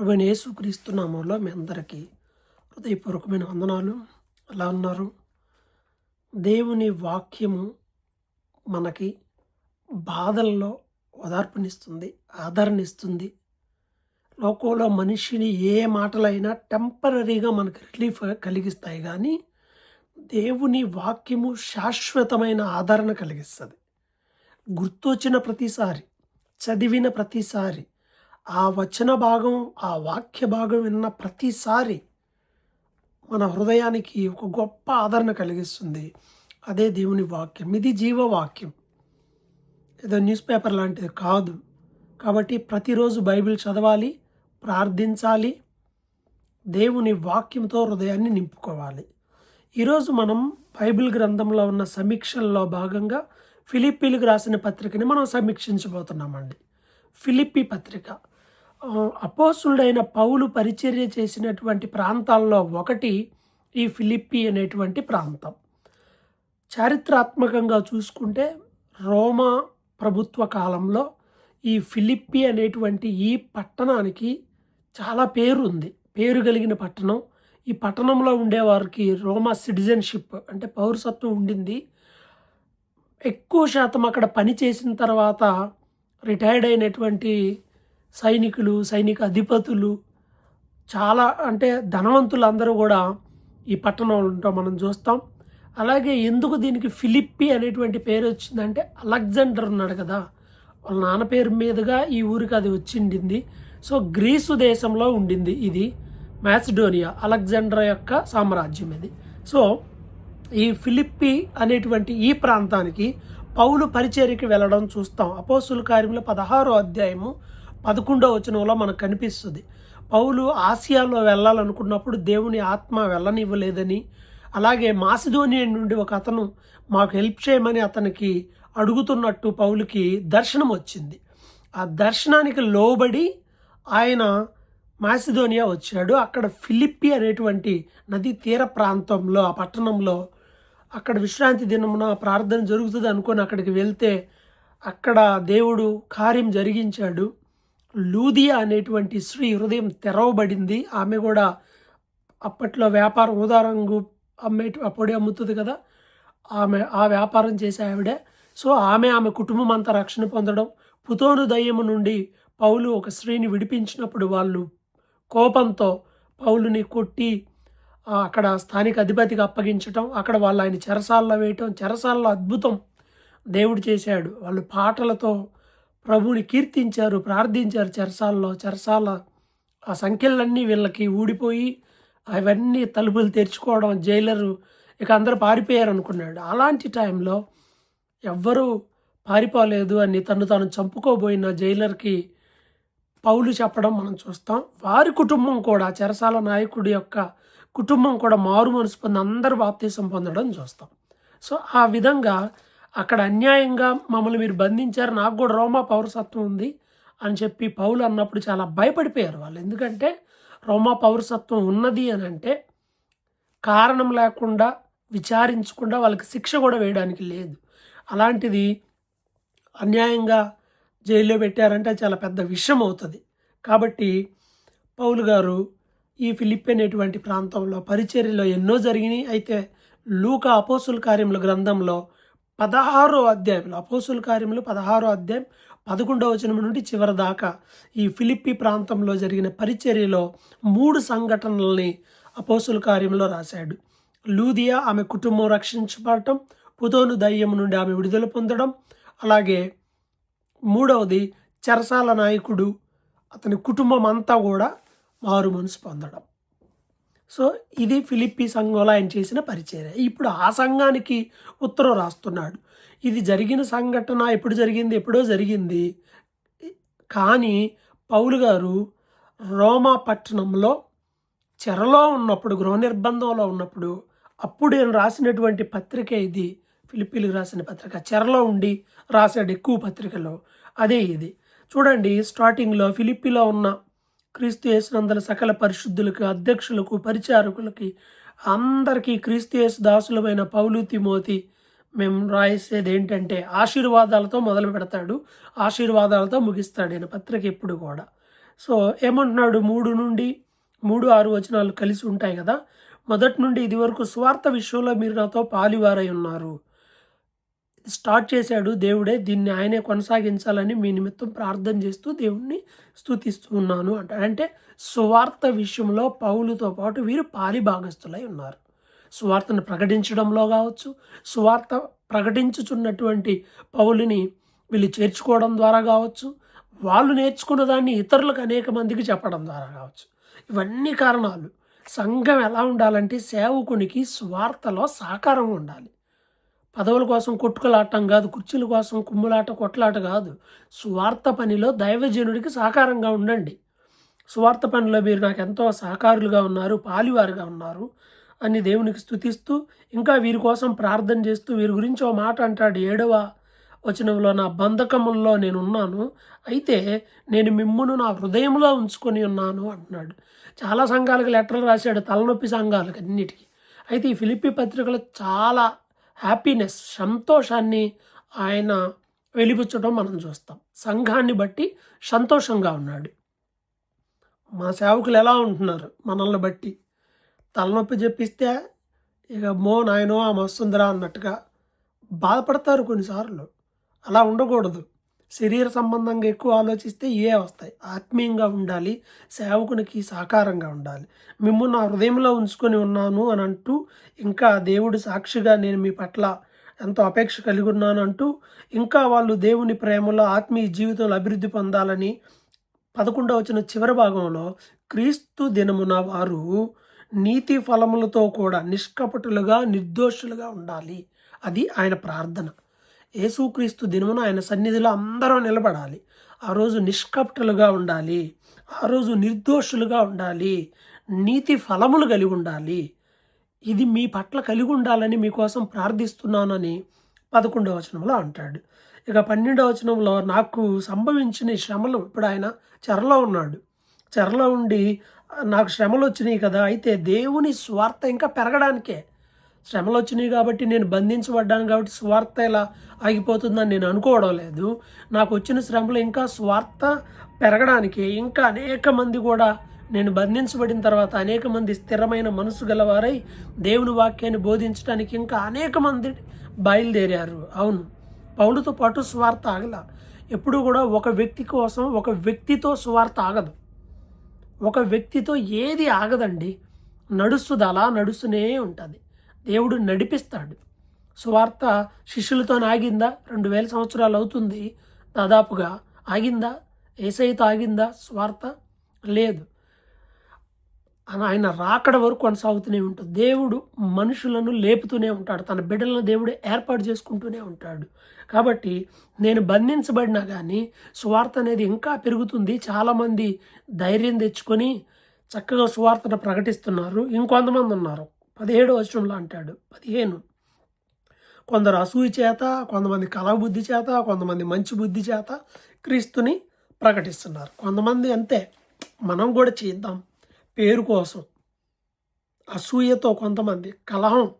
ప్రభుని యేసుక్రీస్తు నామంలో మీ అందరికీ హృదయపూర్వకమైన వందనాలు. ఎలా ఉన్నారు? దేవుని వాక్యము మనకి బాధల్లో ఓదార్పునిస్తుంది ఆదరణిస్తుంది లోకంలో మనిషిని ఏ మాటలైనా టెంపరీగా మనకు రిలీఫ్ కలిగిస్తాయి కానీ దేవుని వాక్యము శాశ్వతమైన ఆదరణ కలిగిస్తుంది. గుర్తొచ్చిన ప్రతిసారి చదివిన ప్రతిసారి ఆ వచన భాగం ఆ వాక్య భాగం విన్న ప్రతిసారి మన హృదయానికి ఒక గొప్ప ఆదరణ కలిగిస్తుంది. అదే దేవుని వాక్యం. ఇది జీవవాక్యం. ఏదో న్యూస్ పేపర్ లాంటిది కాదు. కాబట్టి ప్రతిరోజు బైబిల్ చదవాలి ప్రార్థించాలి దేవుని వాక్యంతో హృదయాన్ని నింపుకోవాలి. ఈరోజు మనం బైబిల్ గ్రంథంలో ఉన్న సమీక్షల్లో భాగంగా ఫిలిప్పీలకు రాసిన పత్రికని మనం సమీక్షించబోతున్నామండి. ఫిలిప్పి పత్రిక. అపోసుడైన పౌలు పరిచర్య చేసినటువంటి ప్రాంతాల్లో ఒకటి ఈ ఫిలిప్పి అనేటువంటి ప్రాంతం. చారిత్రాత్మకంగా చూసుకుంటే రోమా ప్రభుత్వ కాలంలో ఈ ఫిలిప్పి అనేటువంటి ఈ పట్టణానికి చాలా పేరు ఉంది పేరు కలిగిన పట్టణం. ఈ పట్టణంలో ఉండేవారికి రోమా సిటిజన్షిప్ అంటే పౌరసత్వం ఉండింది. ఎక్కువ శాతం అక్కడ పని చేసిన తర్వాత రిటైర్డ్ అయినటువంటి సైనికులు సైనిక అధిపతులు చాలా అంటే ధనవంతులు అందరూ కూడా ఈ పట్టణంలో ఉంటాం మనం చూస్తాం. అలాగే ఎందుకు దీనికి ఫిలిప్పి అనేటువంటి పేరు వచ్చిందంటే అలెగ్జాండర్ ఉన్నాడు కదా. వాళ్ళ నాన్న పేరు మీదుగా ఈ ఊరికి అది వచ్చిండింది. సో గ్రీసు దేశంలో ఉండింది ఇది మ్యాసిడోనియా అలెగ్జాండర్ యొక్క సామ్రాజ్యం ఇది. సో ఈ ఫిలిప్పి అనేటువంటి ఈ ప్రాంతానికి పౌలు పరిచర్యకి వెళ్ళడం చూస్తాం. అపోసులు కార్యంలో పదహారో అధ్యాయము పదకొండో వచనంలో మనకు కనిపిస్తుంది. పౌలు ఆసియాలో వెళ్ళాలనుకున్నప్పుడు దేవుని ఆత్మ వెళ్ళనివ్వలేదని అలాగే మాసిధోనియా నుండి ఒక అతను మాకు హెల్ప్ చేయమని అతనికి అడుగుతున్నట్టు పౌలుకి దర్శనం వచ్చింది. ఆ దర్శనానికి లోబడి ఆయన మాసిధోనియా వచ్చాడు. అక్కడ ఫిలిప్పి అనేటువంటి నదీ తీర ప్రాంతంలో ఆ పట్టణంలో అక్కడ విశ్రాంతి దినమున ప్రార్థన జరుగుతుంది అనుకొని అక్కడికి వెళ్తే అక్కడ దేవుడు కార్యం జరిగించాడు. లూదియా అనేటువంటి స్త్రీ హృదయం తెరవబడింది. ఆమె కూడా అప్పట్లో వ్యాపారం ఉదారంగు అమ్మే పొడి అమ్ముతుంది కదా. ఆమె ఆ వ్యాపారం చేసే ఆవిడే. సో ఆమె ఆమె కుటుంబం అంతా రక్షణ పొందడం. పుతోను దయ్యము నుండి పౌలు ఒక స్త్రీని విడిపించినప్పుడు వాళ్ళు కోపంతో పౌలుని కొట్టి అక్కడ స్థానిక అధిపతికి అప్పగించటం అక్కడ వాళ్ళు ఆయన చెరసాల్లో వేయటం చెరసాల్లో అద్భుతం దేవుడు చేశాడు. వాళ్ళు పాటలతో ప్రభువుని కీర్తించారు ప్రార్థించారు చెరసాల్లో. చెరసాల ఆ సంఖ్యలన్నీ వీళ్ళకి ఊడిపోయి అవన్నీ తలుపులు తెరుచుకోవడం జైలరు ఇక అందరూ పారిపోయారు అనుకున్నాడు అలాంటి టైంలో ఎవ్వరూ పారిపోలేదు అని తను తాను చంపుకోబోయిన జైలర్కి పౌలు చెప్పడం మనం చూస్తాం. వారి కుటుంబం కూడా చెరసాల నాయకుడి యొక్క కుటుంబం కూడా మారు మనసు పొంది అందరు బాప్తీసం పొందడం చూస్తాం. సో ఆ విధంగా అక్కడ అన్యాయంగా మమ్మల్ని మీరు బంధించారు నాకు కూడా రోమా పౌరసత్వం ఉంది అని చెప్పి పౌలు అన్నప్పుడు చాలా భయపడిపోయారు వాళ్ళు. ఎందుకంటే రోమా పౌరసత్వం ఉన్నది అని అంటే కారణం లేకుండా విచారించకుండా వాళ్ళకి శిక్ష కూడా వేయడానికి లేదు. అలాంటిది అన్యాయంగా జైల్లో పెట్టారంటే చాలా పెద్ద విషయం అవుతుంది. కాబట్టి పౌలు గారు ఈ ఫిలిప్ అనేటువంటి ప్రాంతంలో పరిచర్యలో ఎన్నో జరిగినాయి. అయితే లూక అపోసుల కార్యముల గ్రంథంలో పదహారో అధ్యాయంలో అపోసుల కార్యములు పదహారో అధ్యాయం పదకొండవ వచనం నుండి చివరి దాకా ఈ ఫిలిప్పి ప్రాంతంలో జరిగిన పరిచర్యలో మూడు సంఘటనల్ని అపోసుల కార్యంలో రాశాడు. లూదియా ఆమె కుటుంబం రక్షించబడటం పుతోను దయ్యం నుండి ఆమె విడుదల పొందడం అలాగే మూడవది చెరసాల నాయకుడు అతని కుటుంబం అంతా కూడా మారు మనసు పొందడం. సో ఇది ఫిలిప్పి సంఘంలో ఆయన చేసిన పరిచర్య. ఇప్పుడు ఆ సంఘానికి ఉత్తరం రాస్తున్నాడు. ఇది జరిగిన సంఘటన ఎప్పుడు జరిగింది ఎప్పుడో జరిగింది. కానీ పౌలు గారు రోమా పట్టణంలో చెరలో ఉన్నప్పుడు గృహ నిర్బంధంలో ఉన్నప్పుడు అప్పుడు ఆయన రాసినటువంటి పత్రిక ఇది ఫిలిప్పీలకు రాసిన పత్రిక. చెరలో ఉండి రాశాడు ఎక్కువ పత్రికలో. అదే ఇది. చూడండి స్టార్టింగ్లో ఫిలిప్పీలో ఉన్న క్రీస్తు యేసునందల సకల పరిశుద్ధులకు అధ్యక్షులకు పరిచారకులకి అందరికీ క్రీస్తు యేసు దాసులమైన పౌలు తిమోతి మేము రాసేది ఏంటంటే ఆశీర్వాదాలతో మొదలు పెడతాడు ఆశీర్వాదాలతో ముగిస్తాడు ఆయన పత్రిక ఎప్పుడు కూడా. సో ఏమంటున్నాడు? మూడు నుండి మూడు ఆరు వచనాలు కలిసి ఉంటాయి కదా. మొదటి నుండి ఇది వరకు స్వార్థ విషయంలో మీరు నాతో పాలివారై ఉన్నారు. స్టార్ట్ చేశాడు దేవుడే దీన్ని ఆయనే కొనసాగించాలని మీ నిమిత్తం ప్రార్థన చేస్తూ దేవుణ్ణి స్తుతిస్తూ ఉన్నాను అంటాడు అంటే సువార్త విషయంలో పౌలుతో పాటు వీరు పాలిభాగస్తులై ఉన్నారు. సువార్తను ప్రకటించడంలో కావచ్చు సువార్త ప్రకటించుచున్నటువంటి పౌలుని వీళ్ళు చేర్చుకోవడం ద్వారా కావచ్చు వాళ్ళు నేర్చుకున్న దాన్ని ఇతరులకు అనేక మందికి చెప్పడం ద్వారా కావచ్చు. ఇవన్నీ కారణాలు. సంఘం ఎలా ఉండాలంటే సేవకునికి స్వార్థలో సహకారం ఉండాలి. పదవుల కోసం కొట్టుకులాటం కాదు కుర్చీల కోసం కుమ్ములాట కొట్లాట కాదు. స్వార్థ పనిలో దైవజనుడికి సహకారంగా ఉండండి. స్వార్థ పనిలో మీరు నాకు ఎంతో సహకారులుగా ఉన్నారు పాలివారుగా ఉన్నారు అని దేవునికి స్థుతిస్తూ ఇంకా వీరి కోసం ప్రార్థన చేస్తూ వీరి గురించి ఒక మాట అంటాడు. ఏడవ వచనంలో నా బంధకముల్లో నేను ఉన్నాను అయితే నేను మిమ్మును నా హృదయంలో ఉంచుకొని ఉన్నాను అంటున్నాడు. చాలా సంఘాలకు లెటర్లు రాశాడు తలనొప్పి సంఘాలకు అన్నిటికీ. అయితే ఈ ఫిలిప్పి పత్రికలో చాలా హ్యాపీనెస్ సంతోషాన్ని ఆయన వెలిపించడం మనం చూస్తాం. సంఘాన్ని బట్టి సంతోషంగా ఉన్నాడు. మా సేవకులు ఎలా ఉంటున్నారు మనల్ని బట్టి? తలనొప్పి చెప్పిస్తే ఇక మో నాయనో ఆమె వస్తుందిరా అన్నట్టుగా బాధపడతారు కొన్నిసార్లు. అలా ఉండకూడదు. శరీర సంబంధంగా ఎక్కువ ఆలోచిస్తే ఏ వస్తాయి? ఆత్మీయంగా ఉండాలి సేవకునికి సహకారంగా ఉండాలి. మిమ్ము నా హృదయంలో ఉంచుకొని ఉన్నాను అని అంటూ ఇంకా దేవుడు సాక్షిగా నేను మీ పట్ల ఎంతో అపేక్ష కలిగి ఉన్నాను అంటూ ఇంకా వాళ్ళు దేవుని ప్రేమలో ఆత్మీయ జీవితంలో అభివృద్ధి పొందాలని పదకొండవ వచ్చిన చివరి భాగంలో క్రీస్తు దినమున వారు నీతి ఫలములతో కూడా నిష్కపటులుగా నిర్దోషులుగా ఉండాలి. అది ఆయన ప్రార్థన. యేసుక్రీస్తు దినమున ఆయన సన్నిధిలో అందరూ నిలబడాలి. ఆ రోజు నిష్కపటులుగా ఉండాలి. ఆ రోజు నిర్దోషులుగా ఉండాలి. నీతి ఫలములు కలిగి ఉండాలి. ఇది మీ పట్ల కలిగి ఉండాలని మీకోసం ప్రార్థిస్తున్నానని పదకొండవ వచనంలో అంటాడు. ఇక పన్నెండవ వచనంలో నాకు సంభవించిన శ్రమలు ఇప్పుడు ఆయన చెరలో ఉన్నాడు. చెరలో ఉండి నాకు శ్రమలు వచ్చినాయి కదా అయితే దేవుని స్వార్థ ఇంకా పెరగడానికే. శ్రమలు వచ్చినాయి కాబట్టి నేను బంధించబడ్డాను కాబట్టి స్వార్థ ఇలా ఆగిపోతుందని నేను అనుకోవడం లేదు. నాకు వచ్చిన శ్రమలు ఇంకా స్వార్థ పెరగడానికి ఇంకా అనేక మంది కూడా నేను బంధించబడిన తర్వాత అనేక మంది స్థిరమైన మనసు గలవారై దేవుని వాక్యాన్ని బోధించడానికి ఇంకా అనేక మంది బయలుదేరారు. అవును పౌలుతో పాటు స్వార్థ ఆగల. ఎప్పుడు కూడా ఒక వ్యక్తి కోసం ఒక వ్యక్తితో స్వార్థ ఆగదు. ఒక వ్యక్తితో ఏది ఆగదండి. నడుస్తుంది అలా నడుస్తూనే ఉంటుంది. దేవుడు నడిపిస్తాడు. సువార్త శిష్యులతో ఆగిందా రెండు వేల సంవత్సరాలు అవుతుంది. దాదాపుగా ఆగిందా? ఏసైతో ఆగిందా స్వార్థ లేదు. ఆయన రాకడ వరకు కొనసాగుతూనే ఉంటుంది. దేవుడు మనుషులను లేపుతూనే ఉంటాడు. తన బిడ్డలను దేవుడు ఏర్పాటు చేసుకుంటూనే ఉంటాడు. కాబట్టి నేను బంధించబడినా కానీ సువార్త అనేది ఇంకా పెరుగుతుంది. చాలామంది ధైర్యం తెచ్చుకొని చక్కగా సువార్తను ప్రకటిస్తున్నారు. ఇంకొంతమంది ఉన్నారు. పదిహేడు వచనంలో అంటాడు. పదిహేను. కొందరు అసూయ చేత కొంతమంది కలబుద్ధి చేత కొంతమంది మంచి బుద్ధి చేత క్రీస్తుని ప్రకటిస్తున్నారు. కొంతమంది అంతే. మనం కూడా చేద్దాం. పేరు కోసం. అసూయతో కొంతమంది కలహం.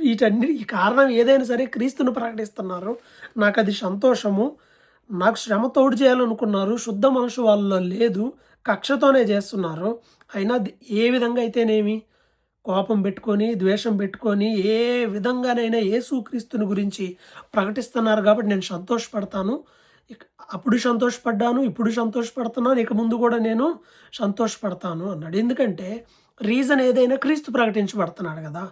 వీటన్నిటికి కారణం ఏదైనా సరే క్రీస్తుని ప్రకటిస్తున్నారు. నాకు అది సంతోషము. నాకు శ్రమ తోడు చేయాలనుకున్నారు. శుద్ధ మనసు వాళ్ళలో లేదు. కక్షతోనే చేస్తున్నారు. అయినా ఏ విధంగా అయితేనేమి? కోపం పెట్టుకొని ద్వేషం పెట్టుకొని ఏ విధంగానైనా యేసుక్రీస్తుని గురించి ప్రకటిస్తున్నారు కాబట్టి నేను సంతోషపడతాను. అప్పుడు సంతోషపడ్డాను ఇప్పుడు సంతోషపడుతున్నాను ఇక ముందు కూడా నేను సంతోషపడతాను అన్నాడు. ఎందుకంటే రీజన్ ఏదైనా క్రీస్తు ప్రకటించబడుతున్నాడు కదా.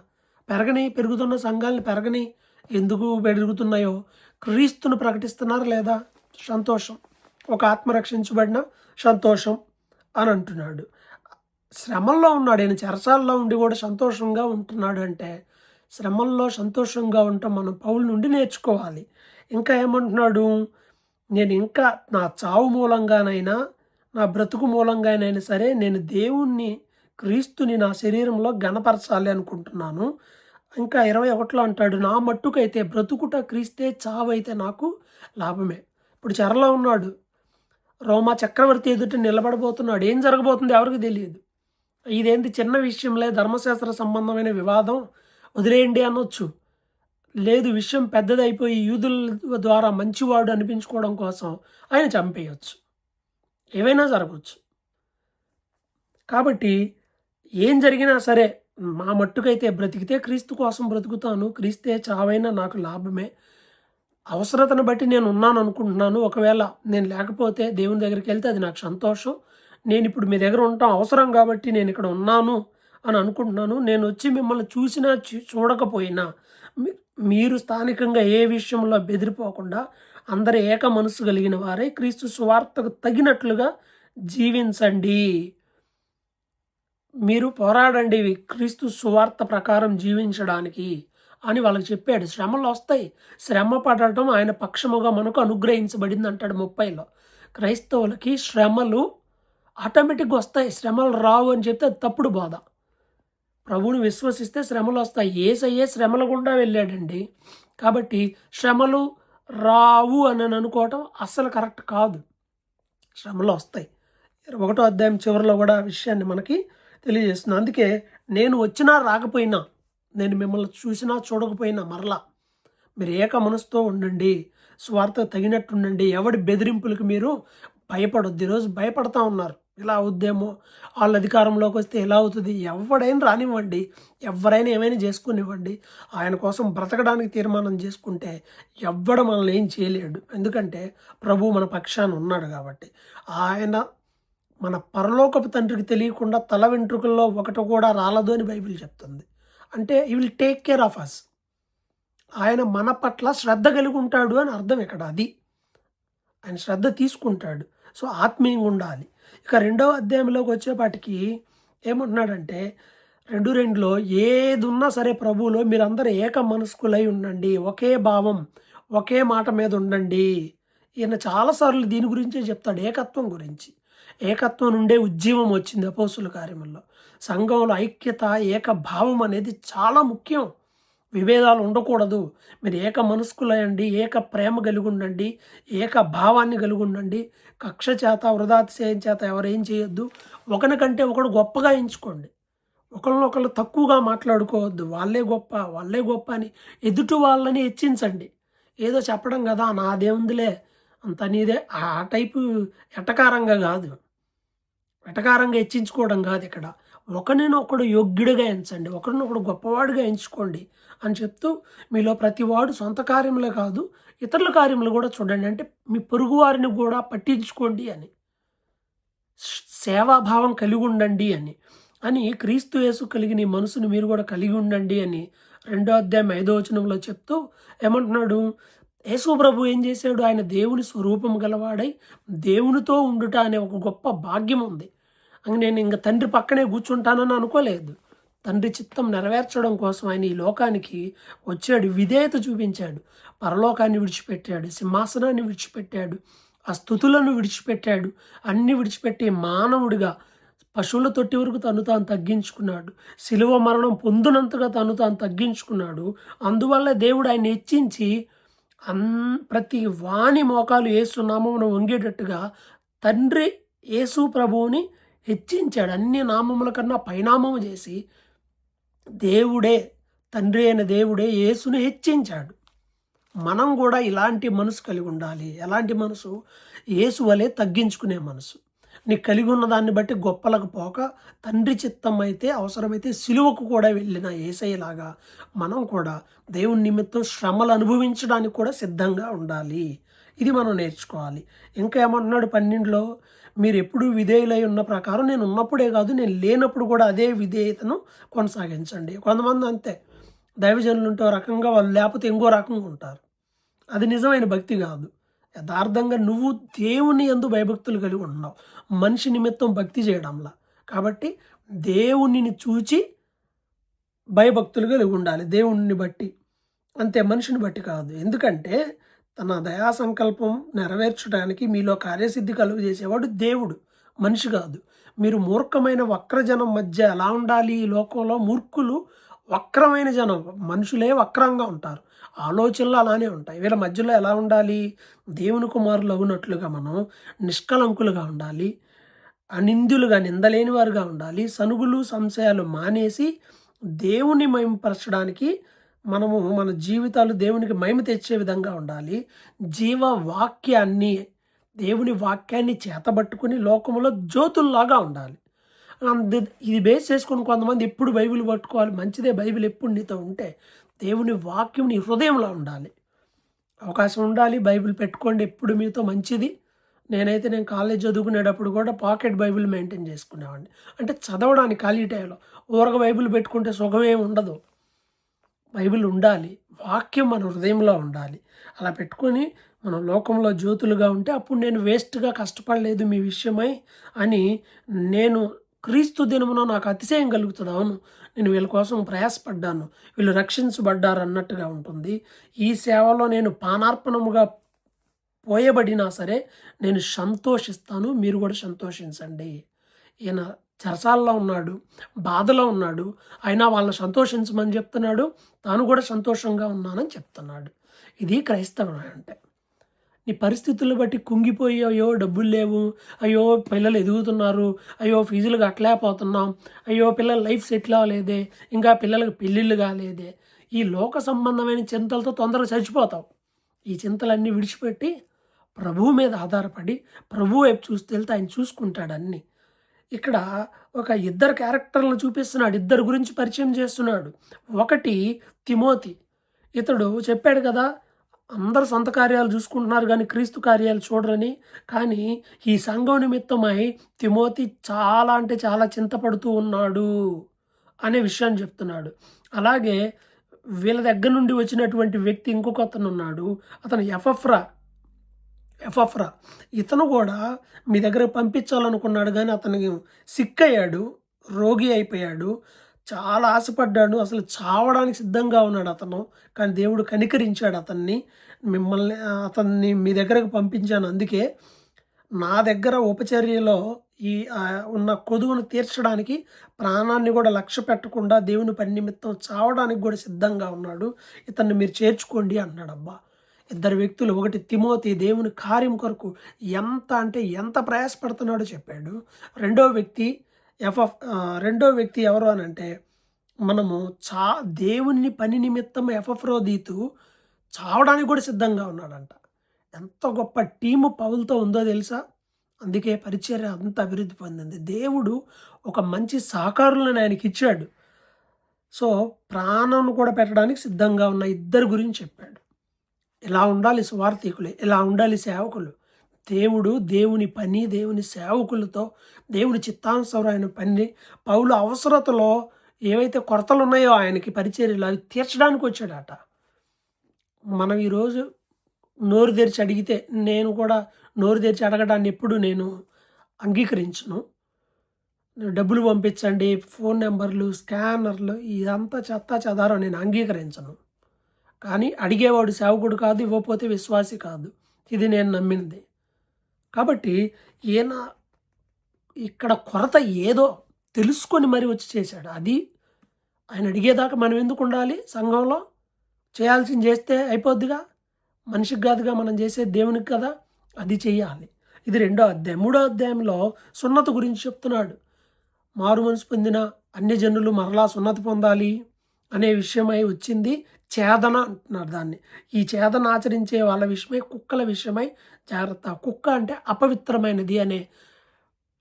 పెరగని పెరుగుతున్న సంఘాలను పెరగని ఎందుకు పెరుగుతున్నాయో? క్రీస్తును ప్రకటిస్తున్నారు లేదా? సంతోషం. ఒక ఆత్మ రక్షించబడిన సంతోషం అని అంటున్నాడు. శ్రమల్లో ఉన్నాడు. ఆయన చెరసాల్లో ఉండి కూడా సంతోషంగా ఉంటున్నాడు అంటే శ్రమల్లో సంతోషంగా ఉంటాం మనం పౌల నుండి నేర్చుకోవాలి. ఇంకా ఏమంటున్నాడు? నేను ఇంకా నా చావు మూలంగానైనా నా బ్రతుకు మూలంగానైనా సరే నేను దేవుణ్ణి క్రీస్తుని నా శరీరంలో గణపరచాలి అనుకుంటున్నాను. ఇంకా ఇరవై ఒకటిలో అంటాడు నా మట్టుకైతే బ్రతుకుట క్రీస్తే చావైతే నాకు లాభమే. ఇప్పుడు చెరలో ఉన్నాడు. రోమా చక్రవర్తి ఎదుట నిలబడబోతున్నాడు. ఏం జరగబోతుంది ఎవరికి తెలియదు. ఇదేంటి చిన్న విషయంలే? ధర్మశాస్త్ర సంబంధమైన వివాదం? వదిలేయండి అనొచ్చు. లేదు విషయం పెద్దదైపోయి యూదుల ద్వారా మంచివాడు అనిపించుకోవడం కోసం ఆయన చంపేయచ్చు. ఏవైనా జరగవచ్చు కాబట్టి ఏం జరిగినా సరే మా మట్టుకైతే బ్రతికితే క్రీస్తు కోసం బ్రతుకుతాను. క్రీస్తే చావైనా నాకు లాభమే. అవసరతను బట్టి నేను ఉన్నాను అనుకుంటున్నాను ఒకవేళ నేను లేకపోతే దేవుని దగ్గరికి వెళ్తే అది నాకు సంతోషం. నేను ఇప్పుడు మీ దగ్గర ఉండటం అవసరం కాబట్టి నేను ఇక్కడ ఉన్నాను అని అనుకుంటున్నాను. నేను వచ్చి మిమ్మల్ని చూసినా చూ- చూడకపోయినా మీ- మీరు స్థానికంగా ఏ విషయంలో బెదిరిపోకుండా అందరు ఏక మనసు కలిగిన వారే క్రీస్తు సువార్తకు తగినట్లుగా జీవించండి. మీరు పోరాడండి క్రీస్తు సువార్త ప్రకారం జీవించడానికి అని వాళ్ళకి చెప్పాడు. శ్రమలు వస్తాయి. శ్రమ పడటం ఆయన పక్షముగా మనకు అనుగ్రహించబడింది అంటాడు ముప్పైలో. క్రైస్తవులకి శ్రమలు ఆటోమేటిక్గా వస్తాయి. శ్రమలు రావు అని చెప్తే అది తప్పుడు బోధ. ప్రభువుని విశ్వసిస్తే శ్రమలు వస్తాయి. ఏసయ్యే శ్రమల గుండా వెళ్ళాడండి. కాబట్టి శ్రమలు రావు అని అనుకోవటం అస్సలు కరెక్ట్ కాదు. శ్రమలు వస్తాయి. ఒకటో అధ్యాయం చివరిలో కూడా ఆ విషయాన్ని మనకి తెలియజేస్తుంది అందుకే నేను వచ్చినా రాకపోయినా నేను మిమ్మల్ని చూసినా చూడకపోయినా మరలా మీరు ఏక మనసుతో ఉండండి. స్వార్థ తగినట్టు ఉండండి. ఎవడి బెదిరింపులకు మీరు భయపడొద్దు. ఈరోజు భయపడతా ఉన్నారు. ఇలా అవుద్దేమో? వాళ్ళ అధికారంలోకి వస్తే ఎలా అవుతుంది? ఎవడైనా రానివ్వండి. ఎవరైనా ఏమైనా చేసుకునివ్వండి. ఆయన కోసం బ్రతకడానికి తీర్మానం చేసుకుంటే ఎవ్వడు మనల్ని ఏం చేయలేడు. ఎందుకంటే ప్రభు మన పక్షాన ఉన్నాడు కాబట్టి. ఆయన మన పరలోకపు తండ్రికి తెలియకుండా తల వెంట్రుకల్లో ఒకటి కూడా రాలదు అని బైబిల్ చెప్తుంది. అంటే ఈ will take care of us ఆయన మన పట్ల శ్రద్ధ కలిగి ఉంటాడు అని అర్థం ఇక్కడ అది. ఆయన శ్రద్ధ తీసుకుంటాడు. సో ఆత్మీయంగా ఉండాలి. ఇక రెండవ అధ్యాయంలోకి వచ్చేపాటికి ఏమంటున్నాడంటే రెండు రెండులో ఏది ఉన్నా సరే ప్రభువులో మీరందరూ ఏక మనస్కులై ఉండండి. ఒకే భావం ఒకే మాట మీద ఉండండి. ఈయన చాలాసార్లు దీని గురించే చెప్తాడు ఏకత్వం గురించి. ఏకత్వం నుండే ఉజ్జీవం వచ్చింది అపోసుల కార్యముల్లో. సంఘంలో ఐక్యత ఏక భావం అనేది చాలా ముఖ్యం. విభేదాలు ఉండకూడదు. మీరు ఏక మనస్కులయండి ఏక ప్రేమ కలిగి ఉండండి ఏక భావాన్ని కలిగి ఉండండి కక్ష చేత వృధాతిశయం చేత ఎవరేం చేయొద్దు. ఒకరికంటే ఒకడు గొప్పగా ఎంచుకోండి. ఒకళ్ళనొకళ్ళు తక్కువగా మాట్లాడుకోవద్దు. వాళ్ళే గొప్ప వాళ్ళే గొప్ప అని ఎదుటి వాళ్ళని హెచ్చించండి. ఏదో చెప్పడం కదా నాదేముందిలే. అంత నీదే. ఆ టైపు ఎటకారంగా కాదు. ఎటకారంగా హెచ్చించుకోవడం కాదు ఇక్కడ. ఒకరినొకడు యోగ్యుడిగా ఎంచండి. ఒకరినొకడు గొప్పవాడిగా ఎంచుకోండి. అని చెప్తూ మీలో ప్రతివాడు సొంత కార్యములే కాదు ఇతరుల కార్యములు కూడా చూడండి. అంటే మీ పొరుగు వారిని కూడా పట్టించుకోండి అని. సేవాభావం కలిగి ఉండండి అని. అని క్రీస్తు యేసు కలిగిన ఈ మనసును మీరు కూడా కలిగి ఉండండి అని రెండో అధ్యాయం ఐదో వచనంలో చెప్తూ ఏమంటున్నాడు? యేసు ప్రభు ఏం చేశాడు? ఆయన దేవుని స్వరూపం గలవాడై దేవునితో ఉండుట అనే ఒక గొప్ప భాగ్యం ఉంది. అని నేను ఇంక తండ్రి పక్కనే కూర్చుంటానని అనుకోలేదు. తండ్రి చిత్తం నెరవేర్చడం కోసం ఆయన ఈ లోకానికి వచ్చాడు. విధేయత చూపించాడు. పరలోకాన్ని విడిచిపెట్టాడు. సింహాసనాన్ని విడిచిపెట్టాడు. ఆ స్థుతులను విడిచిపెట్టాడు. అన్ని విడిచిపెట్టి మానవుడిగా పశువుల తొట్టి వరకు తను తాను తగ్గించుకున్నాడు. శిలువ మరణం పొందినంతగా తను తాను తగ్గించుకున్నాడు. అందువల్ల దేవుడు ఆయన హెచ్చించి అన్ ప్రతి వాణి మోకాలు ఏసునామమును వంగేటట్టుగా తండ్రి యేసు ప్రభువుని హెచ్చించాడు. అన్ని నామముల కన్నా పైనామము చేసి దేవుడే తండ్రి అయిన దేవుడే యేసుని హెచ్చించాడు. మనం కూడా ఇలాంటి మనసు కలిగి ఉండాలి. ఎలాంటి మనసు? యేసు వలె తగ్గించుకునే మనసు. నీకు కలిగి ఉన్న దాన్ని బట్టి గొప్పలకు పోక తండ్రి చిత్తం అయితే అవసరమైతే సిలువకు కూడా వెళ్ళిన ఏసయ్యలాగా మనం కూడా దేవుని నిమిత్తం శ్రమలు అనుభవించడానికి కూడా సిద్ధంగా ఉండాలి. ఇది మనం నేర్చుకోవాలి. ఇంకా ఏమంటున్నాడు పన్నెండులో? మీరు ఎప్పుడు విధేయులై ఉన్న ప్రకారం నేను ఉన్నప్పుడే కాదు నేను లేనప్పుడు కూడా అదే విధేయతను కొనసాగించండి. కొంతమంది అంతే. దైవజనులు ఉంటే రకంగా వాళ్ళు లేకపోతే ఇంకో రకంగా ఉంటారు. అది నిజమైన భక్తి కాదు. యథార్థంగా నువ్వు దేవుని ఎందు భయభక్తులు కలిగి ఉన్నావు. మనిషి నిమిత్తం భక్తి చేయడంలా. కాబట్టి దేవునిని చూచి భయభక్తులు కలిగి ఉండాలి. దేవుణ్ణి బట్టి. అంతే మనిషిని బట్టి కాదు. ఎందుకంటే తన దయా సంకల్పం నెరవేర్చడానికి మీలో కార్యసిద్ధి కలుగు చేసేవాడు దేవుడు మనిషి కాదు. మీరు మూర్ఖమైన వక్రజనం మధ్య ఎలా ఉండాలి ఈ లోకంలో? మూర్ఖులు వక్రమైన జనం మనుషులే వక్రంగా ఉంటారు. ఆలోచనలు అలానే ఉంటాయి. వీళ్ళ మధ్యలో ఎలా ఉండాలి? దేవుని కుమారులు అవునట్లుగా మనం నిష్కలంకులుగా ఉండాలి. అనిందులుగా నిందలేని వారుగా ఉండాలి. సనుగులు సంశయాలు మానేసి దేవుని మహిమపరచడానికి మనము మన జీవితాలు దేవునికి మహిమ తెచ్చే విధంగా ఉండాలి. జీవ వాక్యాన్ని దేవుని వాక్యాన్ని చేతబట్టుకుని లోకంలో జ్యోతుల్లాగా ఉండాలి. అంద- ఇది బేస్ చేసుకుని కొంతమంది ఎప్పుడు బైబిల్ పట్టుకోవాలి మంచిదే బైబిల్ ఎప్పుడు నీతో ఉంటే దేవుని వాక్యం నీ హృదయంలో ఉండాలి. అవకాశం ఉండాలి బైబిల్ పెట్టుకోండి ఎప్పుడు మీతో మంచిది. నేనైతే నేను కాలేజ్ చదువుకునేటప్పుడు కూడా పాకెట్ బైబిల్ మెయింటైన్ చేసుకునేవాడిని. అంటే చదవడానికి ఖాళీ టైంలో ఊరక బైబిల్ పెట్టుకుంటే సుఖమేమి ఉండదు. బైబిల్ ఉండాలి వాక్యం మన హృదయంలో ఉండాలి. అలా పెట్టుకొని మనం లోకంలో జ్యోతులుగా ఉంటే అప్పుడు నేను వేస్ట్గా కష్టపడలేదు మీ విషయమై అని నేను క్రీస్తు దినమున నాకు అతిశయం కలుగుతుంది. అవును నేను వీళ్ళ కోసం ప్రయాసపడ్డాను. వీళ్ళు రక్షించబడ్డారు అన్నట్టుగా ఉంటుంది. ఈ సేవలో నేను పానార్పణముగా పోయబడినా సరే నేను సంతోషిస్తాను. మీరు కూడా సంతోషించండి. ఈయన చెరసాల్లో ఉన్నాడు బాధలో ఉన్నాడు. అయినా వాళ్ళని సంతోషించమని చెప్తున్నాడు. తాను కూడా సంతోషంగా ఉన్నానని చెప్తున్నాడు. ఇది క్రైస్తవం అంటే. నీ పరిస్థితులను బట్టి కుంగిపోయి అయ్యో డబ్బులు లేవు అయ్యో పిల్లలు ఎదుగుతున్నారు అయ్యో ఫీజులు కట్టలేకపోతున్నాం అయ్యో పిల్లల లైఫ్ సెటిల్ అవ్వలేదే ఇంకా పిల్లలకు పెళ్ళిళ్ళు కాలేదే. ఈ లోక సంబంధమైన చింతలతో తొందరగా చచ్చిపోతావు. ఈ చింతలన్నీ విడిచిపెట్టి ప్రభువు మీద ఆధారపడి ప్రభువు వైపు చూస్తే వెళ్తే ఆయన చూసుకుంటాడు అన్నీ. ఇక్కడ ఒక ఇద్దరు క్యారెక్టర్లను చూపిస్తున్నాడు. ఇద్దరు గురించి పరిచయం చేస్తున్నాడు. ఒకటి తిమోతి. ఇతడు చెప్పాడు కదా అందరు సొంత కార్యాలు చూసుకుంటున్నారు కానీ క్రీస్తు కార్యాలు చూడరని. కానీ ఈ సంఘం నిమిత్తమై తిమోతి చాలా అంటే చాలా చింతపడుతూ ఉన్నాడు అనే విషయాన్ని చెప్తున్నాడు. అలాగే వీళ్ళ దగ్గర నుండి వచ్చినటువంటి వ్యక్తి ఇంకొక అతను ఉన్నాడు. అతను ఎఫఫ్రా ఎఫఫ్రా ఇతను కూడా మీ దగ్గర పంపించాలనుకున్నాడు కానీ అతనికి సిక్ అయ్యాడు రోగి అయిపోయాడు చాలా ఆశపడ్డాడు అసలు చావడానికి సిద్ధంగా ఉన్నాడు అతను కానీ దేవుడు కనికరించాడు అతన్ని మిమ్మల్ని అతన్ని మీ దగ్గరకు పంపించాను. అందుకే నా దగ్గర ఉపచర్యలో ఈ ఉన్న కొదువును తీర్చడానికి ప్రాణాన్ని కూడా లక్ష్య పెట్టకుండా దేవుని పని నిమిత్తం చావడానికి కూడా సిద్ధంగా ఉన్నాడు. ఇతన్ని మీరు చేర్చుకోండి అన్నాడబ్బా ఇద్దరు వ్యక్తులు ఒకటి తిమోతి దేవుని కార్యం కొరకు ఎంత అంటే ఎంత ప్రయాసపడుతున్నాడో చెప్పాడు. రెండో వ్యక్తి ఎఫ్ రెండో వ్యక్తి ఎవరు అని అంటే మనము చా దేవుని పని నిమిత్తం ఎఫఫ్రోదీతు చావడానికి కూడా సిద్ధంగా ఉన్నాడంట. ఎంత గొప్ప టీము పౌలతో ఉందో తెలుసా? అందుకే పరిచర్య అంత అభివృద్ధి పొందింది. దేవుడు ఒక మంచి సహకారులను ఆయనకి ఇచ్చాడు. సో ప్రాణం కూడా పెట్టడానికి సిద్ధంగా ఉన్న ఇద్దరు గురించి చెప్పాడు. ఇలా ఉండాలి స్వార్థికులు ఇలా ఉండాలి సేవకులు? దేవుడు దేవుని పని దేవుని సేవకులతో దేవుని చిత్తానుసరమైన పని పౌలు అవసరతలో ఏవైతే కొరతలు ఉన్నాయో ఆయనకి పరిచర్యలు అవి తీర్చడానికి వచ్చాడట. మనం ఈరోజు నోరు తెరిచి అడిగితే నేను కూడా నోరు తెరిచి అడగడాన్ని ఎప్పుడు నేను అంగీకరించను. డబ్బులు పంపించండి ఫోన్ నెంబర్లు స్కానర్లు ఇదంతా చెత్త చెదారం నేను అంగీకరించను. కానీ అడిగేవాడు సేవకుడు కాదు ఇవ్వకపోతే విశ్వాసి కాదు. ఇది నేను నమ్మినది కాబట్టి ఈయన ఇక్కడ కొరత ఏదో తెలుసుకొని మరి వచ్చి చేశాడు. అది ఆయన అడిగేదాకా మనం ఎందుకు ఉండాలి సంఘంలో? చేయాల్సింది చేస్తే అయిపోద్దిగా? మనిషికి కాదుగా మనం చేసే దేవునికి కదా? అది చెయ్యాలి ఇది రెండో అధ్యాయం. మూడో అధ్యాయంలో సున్నత గురించి చెప్తున్నాడు. మారు మనసు పొందిన అన్ని జనులు మరలా సున్నత పొందాలి అనే విషయమై వచ్చింది. చేదన అంటున్నారు దాన్ని. ఈ చేదన ఆచరించే వాళ్ళ విషయమై కుక్కల విషయమై జాగ్రత్త. కుక్క అంటే అపవిత్రమైనది అనే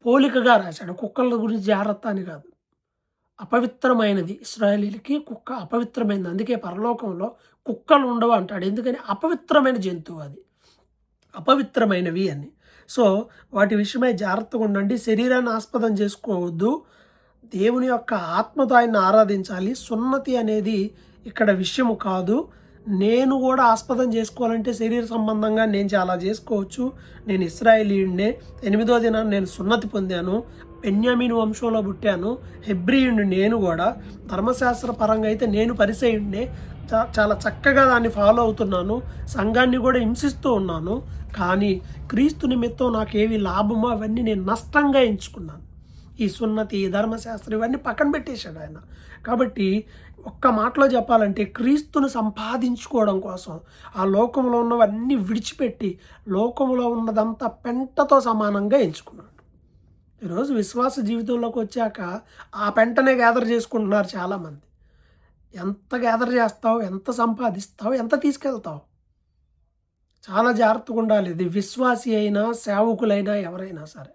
పోలికగా రాశాడు. కుక్కల గురించి జాగ్రత్త అని కాదు. అపవిత్రమైనది. ఇస్రాయలీలకి కుక్క అపవిత్రమైనది అందుకే పరలోకంలో కుక్కలు ఉండవు అంటాడు. ఎందుకని? అపవిత్రమైన జంతువు అది. అపవిత్రమైనవి అని. సో వాటి విషయమై జాగ్రత్తగా ఉండండి. శరీరాన్ని ఆస్పదం చేసుకోవద్దు. దేవుని యొక్క ఆత్మతో ఆయన్ని ఆరాధించాలి. సున్నతి అనేది ఇక్కడ విషయము కాదు. నేను కూడా ఆస్పదం చేసుకోవాలంటే శరీర సంబంధంగా నేను చాలా చేసుకోవచ్చు. నేను ఇస్రాయేలీయుడినే ఎనిమిదో దినాన్ని నేను సున్నతి పొందాను. బెన్యామీన్ వంశంలో పుట్టాను. హెబ్రియుడిని నేను కూడా. ధర్మశాస్త్ర పరంగా అయితే నేను పరిసయుడినే చాలా చక్కగా దాన్ని ఫాలో అవుతున్నాను. సంఘాన్ని కూడా హింసిస్తూ ఉన్నాను. కానీ క్రీస్తు నిమిత్తం నాకేవి లాభమో అవన్నీ నేను నష్టంగా ఎంచుకున్నాను. ఈ సున్నతి ఈ ధర్మశాస్త్రం ఇవన్నీ పక్కన పెట్టేశాడు ఆయన. కాబట్టి ఒక్క మాటలో చెప్పాలంటే క్రీస్తును సంపాదించుకోవడం కోసం ఆ లోకంలో ఉన్నవన్నీ విడిచిపెట్టి లోకంలో ఉన్నదంతా పెంటతో సమానంగా ఎంచుకున్నాడు. ఈరోజు విశ్వాస జీవితంలోకి వచ్చాక ఆ పెంటనే గ్యాదర్ చేసుకుంటున్నారు చాలామంది. ఎంత గ్యాదర్ చేస్తావు? ఎంత సంపాదిస్తావు? ఎంత తీసుకెళ్తావు? చాలా జాగ్రత్తగా ఉండాలి. ఇది విశ్వాసి అయినా సేవకులైనా ఎవరైనా సరే.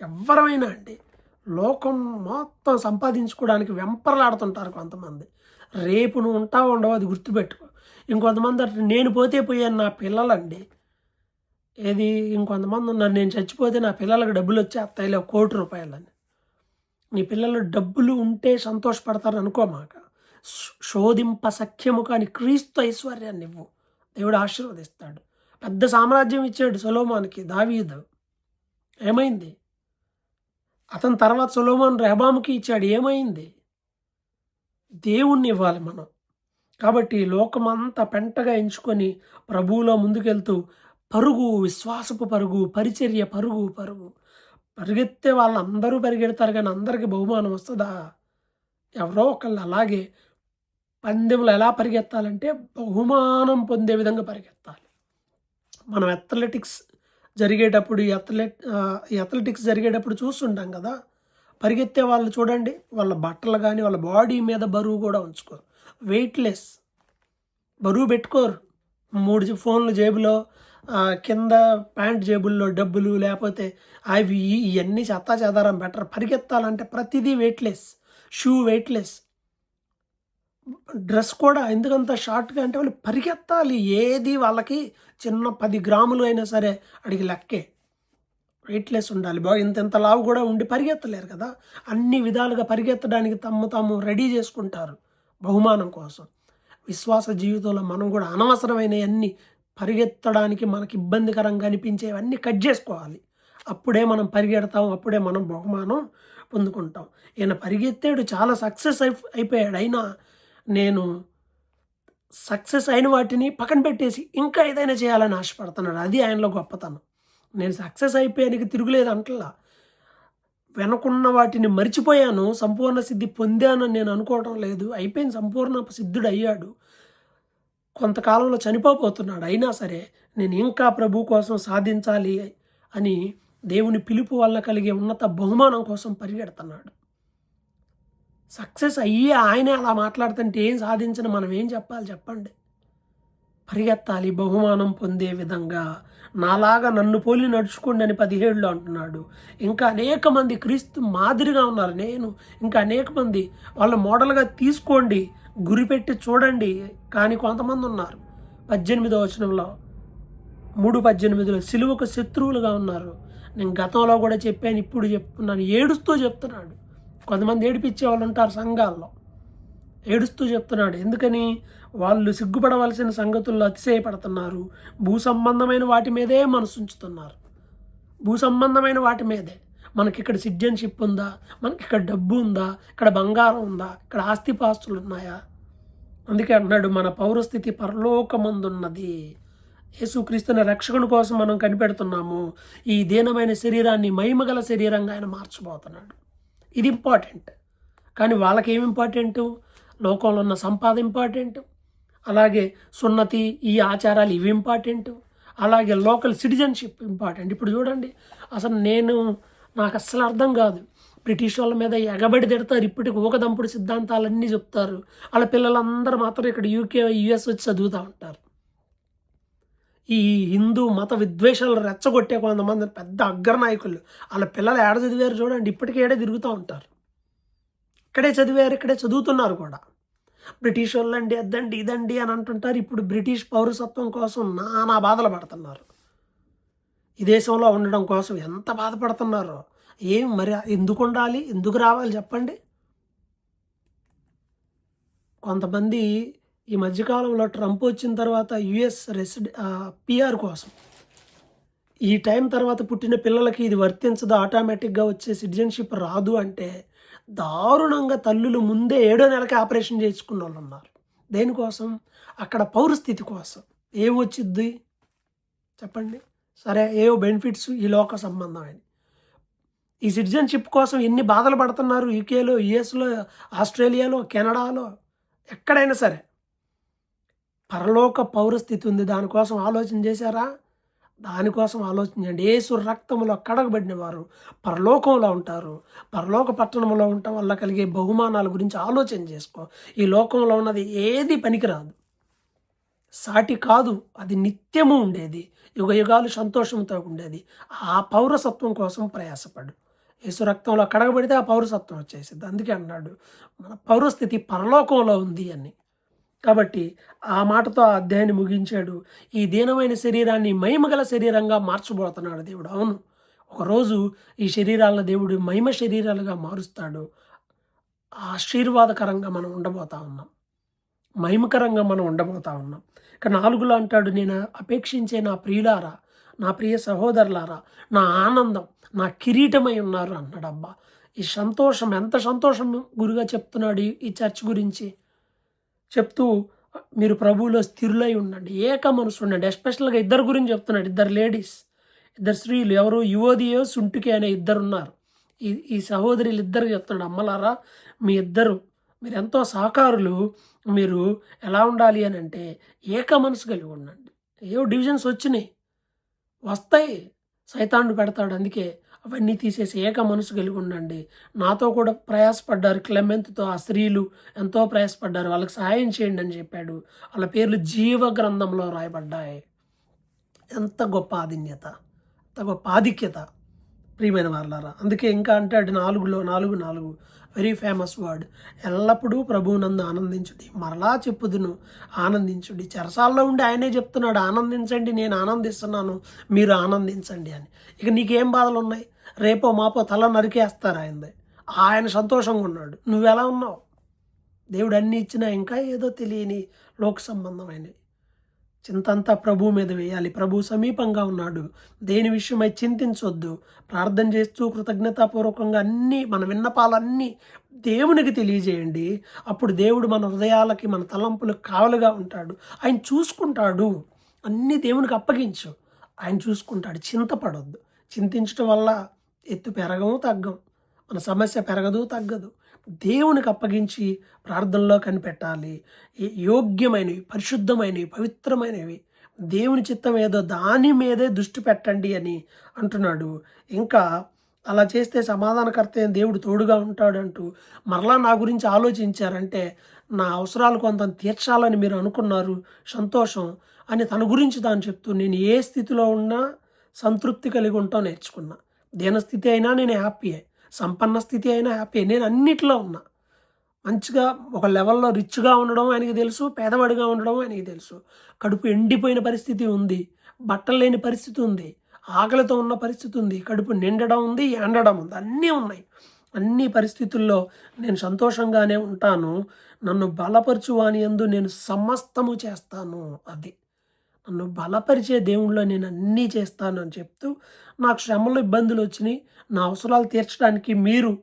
ఎవరైనా అండి. లోకం మొత్తం సంపాదించుకోవడానికి వెంపర్లాడుతుంటారు కొంతమంది. రేపు నువ్వు ఉంటావు ఉండవు అది గుర్తుపెట్టుకో. ఇంకొంతమంది అంటే నేను పోతే పోయాను నా పిల్లలండి. ఏది? ఇంకొంతమంది ఉన్నారు నేను చచ్చిపోతే నా పిల్లలకు డబ్బులు వచ్చేస్తాయి లేవు కోటి రూపాయలని. నీ పిల్లలు డబ్బులు ఉంటే సంతోషపడతారు అనుకోమాక శోధింప సఖ్యము కానీ క్రీస్తు ఐశ్వర్యాన్ని ఇవ్వు. దేవుడు ఆశీర్వదిస్తాడు. పెద్ద సామ్రాజ్యం ఇచ్చాడు సొలోమానికి దావీదు. ఏమైంది? అతని తర్వాత సులోమాన్ రెహబాముకి ఇచ్చాడు. ఏమైంది? దేవుణ్ణి ఇవ్వాలి మనం. కాబట్టి లోకమంతా పెంటగా ఎంచుకొని ప్రభువులో ముందుకెళ్తూ పరుగు విశ్వాసపు పరుగు పరిచర్య పరుగు పరుగు. పరిగెత్తే వాళ్ళందరూ పరిగెడతారు కానీ అందరికీ బహుమానం వస్తుందా? ఎవరో ఒకళ్ళు అలాగే పందెంలో ఎలా పరిగెత్తాలంటే బహుమానం పొందే విధంగా పరిగెత్తాలి. మనం అథ్లెటిక్స్ జరిగేటప్పుడు ఈ అథ్లెట్ ఈ అథ్లెటిక్స్ జరిగేటప్పుడు చూస్తుంటాం కదా. పరిగెత్తే వాళ్ళు చూడండి వాళ్ళ బట్టలు కానీ వాళ్ళ బాడీ మీద బరువు కూడా ఉంచుకోరు. వెయిట్లెస్. బరువు పెట్టుకోరు. మూడు ఫోన్లు జేబులో కింద ప్యాంట్ జేబుల్లో డబ్బులు లేకపోతే అవి ఇవన్నీ చెత్తా చెదారం బెటర్ పరిగెత్తాలంటే ప్రతిదీ వెయిట్లెస్. Shoe weightless. డ్రెస్ కూడా ఎందుకంత షార్ట్గా అంటే వాళ్ళు పరిగెత్తాలి. ఏది వాళ్ళకి చిన్న పది గ్రాములు అయినా సరే అడిగి లెక్కే. వెయిట్లెస్ ఉండాలి. బాగా ఇంత ఇంత లావు కూడా ఉండి పరిగెత్తలేరు కదా. అన్ని విధాలుగా పరిగెత్తడానికి తమ్ము తాము రెడీ చేసుకుంటారు బహుమానం కోసం. విశ్వాస జీవితంలో మనం కూడా అనవసరమైనవన్నీ పరిగెత్తడానికి మనకి ఇబ్బందికరంగా అనిపించేవన్నీ కట్ చేసుకోవాలి. అప్పుడే మనం పరిగెడతాం అప్పుడే మనం బహుమానం పొందుకుంటాం. ఈయన పరిగెత్తాడు చాలా సక్సెస్ అయి అయిపోయాడు. అయినా నేను సక్సెస్ అయిన వాటిని పక్కన పెట్టేసి ఇంకా ఏదైనా చేయాలని ఆశపడుతున్నాడు. అది ఆయనలో గొప్పతనం. నేను సక్సెస్ అయిపోయానికి తిరుగులేదు అంటలా. వెనకున్న వాటిని మర్చిపోయాను సంపూర్ణ సిద్ధి పొందానని నేను అనుకోవడం లేదు. అయిపోయిన సంపూర్ణ సిద్ధుడు అయ్యాడు కొంతకాలంలో చనిపోబోతున్నాడు. అయినా సరే నేను ఇంకా ప్రభు కోసం సాధించాలి అని దేవుని పిలుపు వల్ల కలిగే ఉన్నత బహుమానం కోసం పరిగెడుతున్నాడు. సక్సెస్ అయ్యి ఆయనే అలా మాట్లాడుతుంటే ఏం సాధించిన మనం ఏం చెప్పాలి చెప్పండి? పరిగెత్తాలి బహుమానం పొందే విధంగా. నాలాగా నన్ను పోలి నడుచుకోండి అని పదిహేడులో అంటున్నాడు. ఇంకా అనేక మంది క్రీస్తు మాదిరిగా ఉన్నారు. నేను ఇంకా అనేక మంది వాళ్ళ మోడల్గా తీసుకోండి గురిపెట్టి చూడండి. కానీ కొంతమంది ఉన్నారు. పద్దెనిమిదో వచనంలో మూడు పద్దెనిమిదిలో సిలువకు శత్రువులుగా ఉన్నారు. నేను గతంలో కూడా చెప్పాను ఇప్పుడు చెప్తున్నాను ఏడుస్తూ చెప్తున్నాడు. కొంతమంది ఏడిపించే వాళ్ళు ఉంటారు సంఘాల్లో. ఏడుస్తూ చెప్తున్నాడు ఎందుకని? వాళ్ళు సిగ్గుపడవలసిన సంగతుల్లో అతిశయపడుతున్నారు. భూ సంబంధమైన వాటి మీదే మనసు ఉంచుతున్నారు. భూ సంబంధమైన వాటి మీదే. మనకి ఇక్కడ సిటిజన్షిప్ ఉందా? మనకి ఇక్కడ డబ్బు ఉందా? ఇక్కడ బంగారం ఉందా? ఇక్కడ ఆస్తిపాస్తులు ఉన్నాయా? అందుకే అన్నాడు మన పౌరస్థితి పరలోకమందున్నది. యేసుక్రీస్తుని రక్షకుని కోసం మనం కనిపెడుతున్నాము. ఈ దీనమైన శరీరాన్ని మహిమగల శరీరంగా ఆయన మార్చబోతున్నాడు. ఇది ఇంపార్టెంట్. కానీ వాళ్ళకేం ఇంపార్టెంట్? లోకంలో ఉన్న సంపాద ఇంపార్టెంట్. అలాగే సున్నతి ఈ ఆచారాలు ఇవి ఇంపార్టెంట్. అలాగే లోకల్ సిటిజన్షిప్ ఇంపార్టెంట్. ఇప్పుడు చూడండి అసలు నేను నాకు అస్సలు అర్థం కాదు. బ్రిటిష్ వాళ్ళ మీద ఎగబడి తిడతారు. ఇప్పటికి ఊకదంపుడు సిద్ధాంతాలన్నీ చెప్తారు. వాళ్ళ పిల్లలందరూ మాత్రం ఇక్కడ యూకే యుఎస్ వచ్చి చదువుతూ ఉంటారు. ఈ హిందూ మత విద్వేషాలు రెచ్చగొట్టే కొంతమంది పెద్ద అగ్రనాయకులు. వాళ్ళ పిల్లలు ఏడ చదివారు చూడండి ఇప్పటికీ ఏడే తిరుగుతూ ఉంటారు. ఇక్కడే చదివారు ఇక్కడే చదువుతున్నారు కూడా. బ్రిటిష్ వాళ్ళండి అద్దండి ఇదండి అని అంటుంటారు. ఇప్పుడు బ్రిటిష్ పౌరసత్వం కోసం నానా బాధలు పడుతున్నారు. ఈ దేశంలో ఉండడం కోసం ఎంత బాధపడుతున్నారో? ఏం మరి ఎందుకు ఉండాలి? ఎందుకు రావాలి? చెప్పండి. కొంతమంది ఈ మధ్యకాలంలో ట్రంప్ వచ్చిన తర్వాత యుఎస్ రెసిడ్ పిఆర్ కోసం. ఈ టైం తర్వాత పుట్టిన పిల్లలకి ఇది వర్తించదు ఆటోమేటిక్గా వచ్చే సిటిజన్షిప్ రాదు అంటే దారుణంగా తల్లులు ముందే ఏడో నెలకి ఆపరేషన్ చేసుకున్న వాళ్ళు ఉన్నారు. దేనికోసం? అక్కడ పౌరస్థితి కోసం. ఏం వచ్చిద్ది? చెప్పండి. సరే ఏవో బెనిఫిట్స్ ఈ లోక సంబంధమైన ఈ సిటిజన్షిప్ కోసం ఎన్ని బాధలు పడుతున్నారు యూకేలో యుఎస్లో ఆస్ట్రేలియాలో కెనడాలో? ఎక్కడైనా సరే. పరలోక పౌరస్థితి ఉంది. దానికోసం ఆలోచన చేశారా? దానికోసం ఆలోచించండి ఏసు రక్తంలో కడగబడిన వారు పరలోకంలో ఉంటారు. పరలోక పట్టణంలో ఉండటం వల్ల కలిగే బహుమానాల గురించి ఆలోచన చేసుకో. ఈ లోకంలో ఉన్నది ఏది పనికిరాదు. సాటి కాదు. అది నిత్యము ఉండేది. యుగ యుగాలు సంతోషంతో ఉండేది. ఆ పౌరసత్వం కోసం ప్రయాసపడు. యేసు రక్తంలో కడగబడితే ఆ పౌరసత్వం వచ్చేసింది అందుకే అన్నాడు మన పౌరస్థితి పరలోకంలో ఉంది అని. కాబట్టి ఆ మాటతో ఆ అధ్యాయాన్ని ముగించాడు. ఈ దీనమైన శరీరాన్ని మహిమగల శరీరంగా మార్చబోతున్నాడు దేవుడు. అవును. ఒకరోజు ఈ శరీరాలను దేవుడు మహిమ శరీరాలుగా మారుస్తాడు. ఆశీర్వాదకరంగా మనం ఉండబోతా ఉన్నాం. మహిమకరంగా మనం ఉండబోతా ఉన్నాం. ఇక నాలుగులో అంటాడు నేను అపేక్షించే నా ప్రియులారా నా ప్రియ సహోదరులారా నా ఆనందం నా కిరీటమై ఉన్నారు అన్నాడు. అబ్బా! ఈ సంతోషం ఎంత సంతోషం గురుగా చెప్తున్నాడు ఈ చర్చ్ గురించి. చెప్తూ మీరు ప్రభువులో స్థిరులై ఉండండి ఏక మనసు ఉండండి ఎస్పెషల్గా ఇద్దరు గురించి చెప్తున్నాడు ఇద్దరు లేడీస్ ఇద్దరు స్త్రీలు ఎవరు యువదియో సుంటుకి అనే ఇద్దరు ఉన్నారు ఈ ఈ సహోదరులు ఇద్దరు చెప్తున్నాడు అమ్మలారా మీ ఇద్దరు మీరు ఎంతో సహకారులు మీరు ఎలా ఉండాలి అని అంటే ఏక మనసు కలిగి ఉండండి. ఏవో డివిజన్స్ వచ్చినాయి వస్తాయి సైతాండు పెడతాడు అందుకే అవన్నీ తీసేసి ఏక మనసు కలిగి ఉండండి. నాతో కూడా ప్రయాసపడ్డారు క్లెమెంత్తో ఆ స్త్రీలు ఎంతో ప్రయాసపడ్డారు వాళ్ళకి సహాయం చేయండి అని చెప్పాడు. వాళ్ళ పేర్లు జీవ గ్రంథంలో రాయబడ్డాయి. ఎంత గొప్ప ఆధిన్యత ఎంత గొప్ప ఆధిక్యత ప్రియమైన వాళ్ళారా అందుకే ఇంకా అంటాడు నాలుగులో నాలుగు నాలుగు వెరీ ఫేమస్ వర్డ్ ఎల్లప్పుడూ ప్రభువునందు ఆనందించుడి మరలా చెప్పుదును ఆనందించుడి. చెరసాల్లో ఉండి ఆయనే చెప్తున్నాడు ఆనందించండి నేను ఆనందిస్తున్నాను మీరు ఆనందించండి అని. ఇక నీకేం బాధలు ఉన్నాయి రేపో మాపో తల నరికేస్తారు ఆయనది. ఆయన సంతోషంగా ఉన్నాడు. నువ్వెలా ఉన్నావు? దేవుడు అన్నీ ఇచ్చినా ఇంకా ఏదో తెలియని లోక సంబంధమైనవి. చింతంతా ప్రభు మీద వేయాలి. ప్రభు సమీపంగా ఉన్నాడు. దేని విషయమై చింతించొద్దు. ప్రార్థన చేస్తూ కృతజ్ఞతాపూర్వకంగా అన్నీ మన విన్నపాలన్నీ దేవునికి తెలియజేయండి. అప్పుడు దేవుడు మన హృదయాలకి మన తలంపులకు కావలుగా ఉంటాడు. ఆయన చూసుకుంటాడు. అన్నీ దేవునికి అప్పగించు. ఆయన చూసుకుంటాడు. చింతపడొద్దు. చింతించడం వల్ల ఎత్తు పెరగము తగ్గం. మన సమస్య పెరగదు తగ్గదు. దేవునికి అప్పగించి ప్రార్థనలో కనిపెట్టాలి. యోగ్యమైనవి పరిశుద్ధమైనవి పవిత్రమైనవి దేవుని చిత్తం ఏదో దాని మీదే దృష్టి పెట్టండి అని అంటున్నాడు. ఇంకా అలా చేస్తే సమాధానకర్త అయిన దేవుడు తోడుగా ఉంటాడు అంటూ మరలా నా గురించి ఆలోచించారంటే నా అవసరాలు కొంత తీర్చాలని మీరు అనుకున్నారు. సంతోషం అని తన గురించి తాను చెప్తూ నేను ఏ స్థితిలో ఉన్నా సంతృప్తి కలిగి ఉంటాం నేర్చుకున్నా. దీనస్థితి అయినా నేను హ్యాపీయే సంపన్న స్థితి అయినా హ్యాపీ నేను అన్నిట్లో ఉన్నా. మంచిగా ఒక లెవెల్లో రిచ్గా ఉండడం ఆయనకి తెలుసు పేదవాడిగా ఉండడం ఆయనకి తెలుసు. కడుపు ఎండిపోయిన పరిస్థితి ఉంది బట్టలు లేని పరిస్థితి ఉంది ఆకలితో ఉన్న పరిస్థితి ఉంది కడుపు నిండడం ఉంది ఎండడం ఉంది అన్నీ ఉన్నాయి. అన్ని పరిస్థితుల్లో నేను సంతోషంగానే ఉంటాను. నన్ను బలపరచువాని ఎందు నేను సమస్తము చేస్తాను. అది. నన్ను బలపరిచే దేవుళ్ళో నేను అన్నీ చేస్తాను అని చెప్తూ నాకు శ్రమలు ఇబ్బందులు వచ్చినాయి. నా అవసరాలు తీర్చడానికి మీరు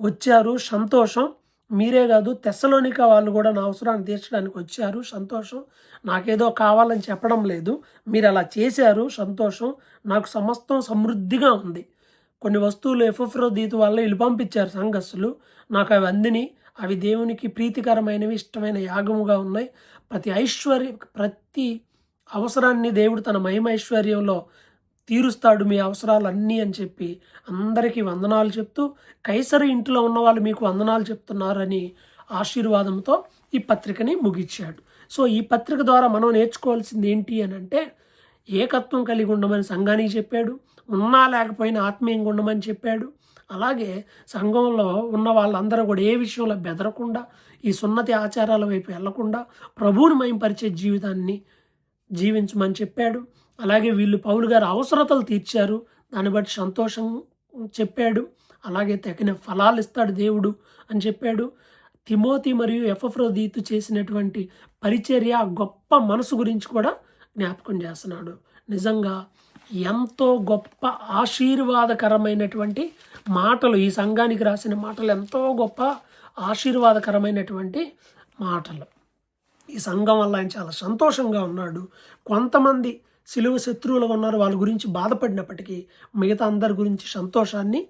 వచ్చారు. సంతోషం. మీరే కాదు తెస్సలోనిక వాళ్ళు కూడా నా అవసరాన్ని తీర్చడానికి వచ్చారు. సంతోషం. నాకేదో కావాలని చెప్పడం లేదు. మీరు అలా చేశారు. సంతోషం. నాకు సమస్తం సమృద్ధిగా ఉంది. కొన్ని వస్తువులు ఎఫ్ఎఫ్రోదీతు వల్ల వీళ్ళు పంపించారు సంఘస్సులు నాకు అవి అందిని. అవి దేవునికి ప్రీతికరమైనవి ఇష్టమైన యాగముగా ఉన్నాయి. ప్రతి ఐశ్వర్య ప్రతి అవసరాన్ని దేవుడు తన మహిమ ఐశ్వర్యంలో తీరుస్తాడు మీ అవసరాలన్నీ అని చెప్పి అందరికీ వందనాలు చెప్తూ కైసరు ఇంట్లో ఉన్న వాళ్ళు మీకు వందనాలు చెప్తున్నారని ఆశీర్వాదంతో ఈ పత్రికని ముగించాడు సో ఈ పత్రిక ద్వారా మనం నేర్చుకోవాల్సింది ఏంటి అని అంటే ఏకత్వం కలిగి ఉండమని సంఘానికి చెప్పాడు ఉన్నా లేకపోయినా ఆత్మీయంగా ఉండమని చెప్పాడు. అలాగే సంఘంలో ఉన్న వాళ్ళందరూ కూడా ఏ విషయంలో బెదరకుండా ఈ సున్నతి ఆచారాల వైపు వెళ్ళకుండా ప్రభువుని మయంపరిచే జీవితాన్ని జీవించమని చెప్పాడు. అలాగే వీళ్ళు పౌలు గారు అవసరతలు తీర్చారు. దాన్ని బట్టి సంతోషం చెప్పాడు. అలాగే తగిన ఫలాలు ఇస్తాడు దేవుడు అని చెప్పాడు. తిమోతి మరియు ఎఫ్రోదీతు చేసినటువంటి పరిచర్య గొప్ప మనసు గురించి కూడా జ్ఞాపకం చేస్తున్నాడు. నిజంగా ఎంతో గొప్ప ఆశీర్వాదకరమైనటువంటి మాటలు ఈ సంఘానికి రాసిన మాటలు ఎంతో గొప్ప ఆశీర్వాదకరమైనటువంటి మాటలు. ఈ సంఘం వల్ల ఆయన చాలా సంతోషంగా ఉన్నాడు. కొంతమంది సిలువ శత్రువులు ఉన్నారు. వాళ్ళ గురించి బాధపడినప్పటికీ మిగతా అందరి గురించి సంతోషాన్ని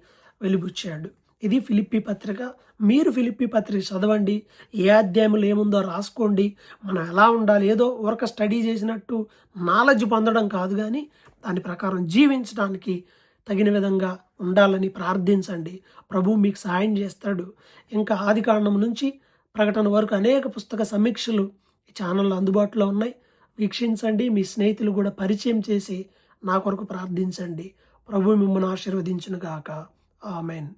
వెలిబుచ్చాడు. ఇది ఫిలిప్పి పత్రిక. మీరు ఫిలిప్పి పత్రిక చదవండి. ఏ అధ్యాయంలో ఏముందో రాసుకోండి. మనం ఎలా ఉండాలి? ఏదో ఒక స్టడీ చేసినట్టు నాలెడ్జ్ పొందడం కాదు కానీ దాని ప్రకారం జీవించడానికి తగిన విధంగా ఉండాలని ప్రార్థించండి. ప్రభు మీకు సహాయం చేస్తాడు. ఇంకా ఆది కాండం నుంచి ప్రకటన వరకు అనేక పుస్తక సమీక్షలు ఈ ఛానల్లో అందుబాటులో ఉన్నాయి. వీక్షించండి. మీ స్నేహితులు కూడా పరిచయం చేసి నా కొరకు ప్రార్థించండి. ప్రభు మిమ్మల్ని ఆశీర్వదించునుగాక. ఆమెన్.